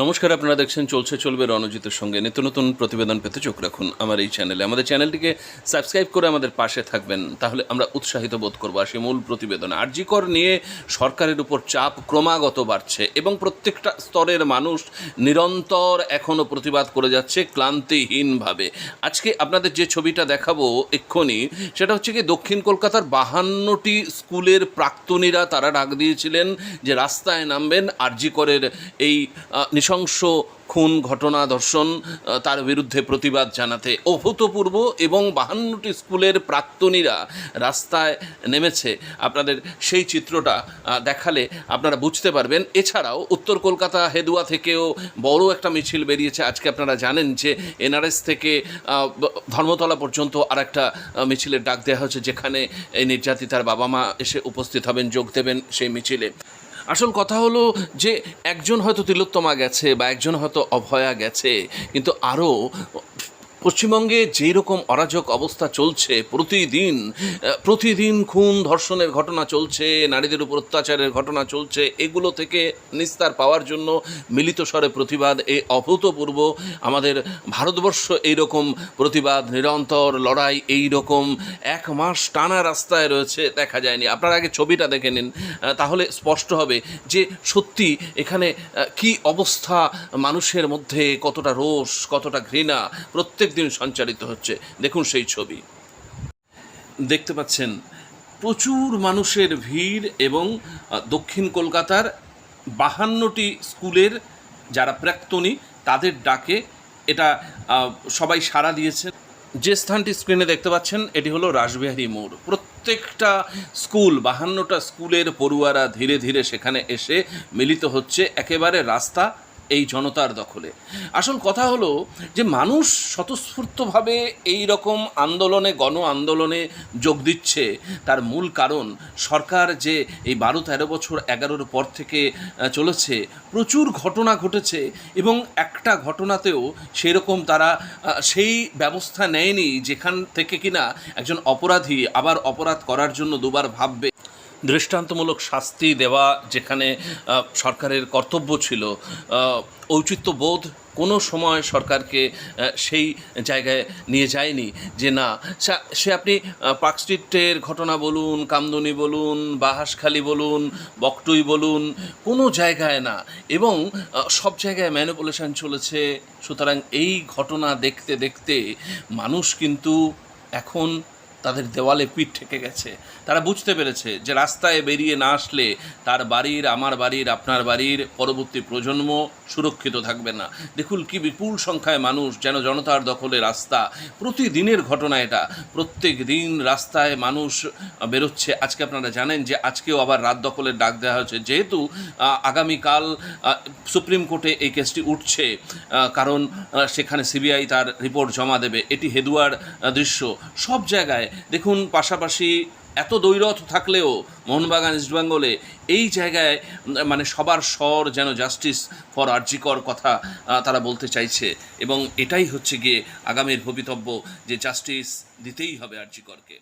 নমস্কার, আপনারা দেখছেন চলছে, চলবে রণজিতের সঙ্গে। নিত্য নতুন প্রতিবেদন পেতে চোখ রাখুন আমার এই চ্যানেলে। আমাদের চ্যানেলটিকে সাবস্ক্রাইব করে আমাদের পাশে থাকবেন, তাহলে আমরা উৎসাহিত বোধ করব আসি মূল প্রতিবেদনে। আরজিকর নিয়ে সরকারের উপর চাপ ক্রমাগত বাড়ছে এবং প্রত্যেকটা স্তরের মানুষ নিরন্তর এখনও প্রতিবাদ করে যাচ্ছে ক্লান্তিহীনভাবে। আজকে আপনাদের যে ছবিটা দেখাবো এক্ষুনি, সেটা হচ্ছে কি, দক্ষিণ কলকাতার বাহান্নটি স্কুলের প্রাক্তনীরা তারা ডাক দিয়েছিলেন যে রাস্তায় নামবেন আরজিকরের এই নৃশংস খুন ঘটনা ধর্ষণ তার বিরুদ্ধে প্রতিবাদ জানাতে অভূতপূর্ব এবং বাহান্নটি স্কুলের প্রাক্তনীরা রাস্তায় নেমেছে। আপনাদের সেই চিত্রটা দেখালে আপনারা বুঝতে পারবেন। এছাড়াও উত্তর কলকাতা হেদুয়া থেকেও বড় একটা মিছিল বেরিয়েছে। আজকে আপনারা জানেন যে এনআরএস থেকে ধর্মতলা পর্যন্ত আর একটা মিছিলের ডাক দেওয়া হয়েছে, যেখানে এই নির্যাতিতার বাবা মা এসে উপস্থিত হবেন, যোগ দেবেন সেই মিছিলে। আসল কথা হলো যে একজন হয়তো তিলোত্তমা গেছে বা একজন হয়তো অভয়া গেছে, কিন্তু আরও পশ্চিমবঙ্গে যেই রকম অরাজক অবস্থা চলছে প্রতিদিন প্রতিদিন খুন ধর্ষণের ঘটনা চলছে, নারীদের উপর অত্যাচারের ঘটনা চলছে, এগুলো থেকে নিস্তার পাওয়ার জন্য মিলিত স্বরে প্রতিবাদ এই অভূতপূর্ব। আমাদের ভারতবর্ষ এইরকম প্রতিবাদ, নিরন্তর লড়াই এই রকম এক মাস টানা রাস্তায় রয়েছে, দেখা যায়নি। আপনারা আগে ছবিটা দেখে নিন তাহলে স্পষ্ট হবে যে সত্যি এখানে কি অবস্থা, মানুষের মধ্যে কতটা রোষ, কতটা ঘৃণা, প্রত্যেক দিন সঞ্চারিত হচ্ছে। দেখুন সেই ছবি। দেখতে পাচ্ছেন, প্রচুর মানুষের ভিড় এবং দক্ষিণ কলকাতার বাহান্নটি স্কুলের যারা প্রাক্তনী, তাদের ডাকে এটা সবাই সাড়া দিয়েছে। যে স্থানটি স্ক্রিনে দেখতে পাচ্ছেন, এটি হলো রাসবিহারী মোড়। প্রত্যেকটা স্কুল, বাহান্নটা স্কুলের পড়ুয়ারা ধীরে ধীরে সেখানে এসে মিলিত হচ্ছে। একেবারে রাস্তা এই জনতার দখলে। আসল কথা হলো যে মানুষ স্বতঃস্ফূর্তভাবে এই রকম আন্দোলনে, গণ আন্দোলনে যোগ দিচ্ছে। তার মূল কারণ, সরকার যে এই বারো তেরো বছর এগারোর পর থেকে চলেছে, প্রচুর ঘটনা ঘটেছে এবং একটা ঘটনাতেও সেরকম তারা সেই ব্যবস্থা নেয়নি যেখান থেকে কিনা একজন অপরাধী আবার অপরাধ করার জন্য দুবার ভাববে। দৃষ্টান্তমূলক শাস্তি দেওয়া যেখানে সরকারের কর্তব্য ছিল ঔচিত্যবোধ কোনো সময় সরকারকে সেই জায়গায় নিয়ে যায়নি যে না। সা- আপনি পার্ক স্ট্রিটের ঘটনা বলুন, কামদুনি বলুন, বাহাসখালি বলুন, বকটুই বলুন, কোনো জায়গায় না। এবং সব জায়গায় ম্যানিপুলেশন চলেছে। সুতরাং এই ঘটনা দেখতে দেখতে মানুষ কিন্তু এখন তাদের দেওয়ালে পিঠ ঠেকে গেছে। তারা বুঝতে পেরেছে যে রাস্তায় বেরিয়ে না আসলে তার বাড়ির, আমার বাড়ির, আপনার বাড়ির পরবর্তী প্রজন্ম সুরক্ষিত থাকবে না। দেখুন কি বিপুল সংখ্যায় মানুষ যেন জনতার দখলে রাস্তা। প্রতিদিনের ঘটনা এটা। প্রত্যেক দিন রাস্তায় মানুষ বেরোচ্ছে। আজকে আপনারা জানেন যে আজকেও আবার রাত দখলের ডাক দেওয়া হয়েছে। যেহেতু আগামীকাল সুপ্রিম কোর্টে এই কেসটি উঠছে কারণ সেখানে সিবিআই তার রিপোর্ট জমা দেবে। এটি হেদুয়ার দৃশ্য। সব জায়গায় দেখুন, পাশাপাশি এত দৈরথ থাকলেও মোহনবাগান ইস্টবেঙ্গলে এই জায়গায় মানে সবার স্বর যেন জাস্টিস ফর আর্জিকর কথা তারা বলতে চাইছে। এবং এটাই হচ্ছে গিয়ে আগামীর ভবিতব্য যে জাস্টিস দিতেই হবে আর্জিকরকে।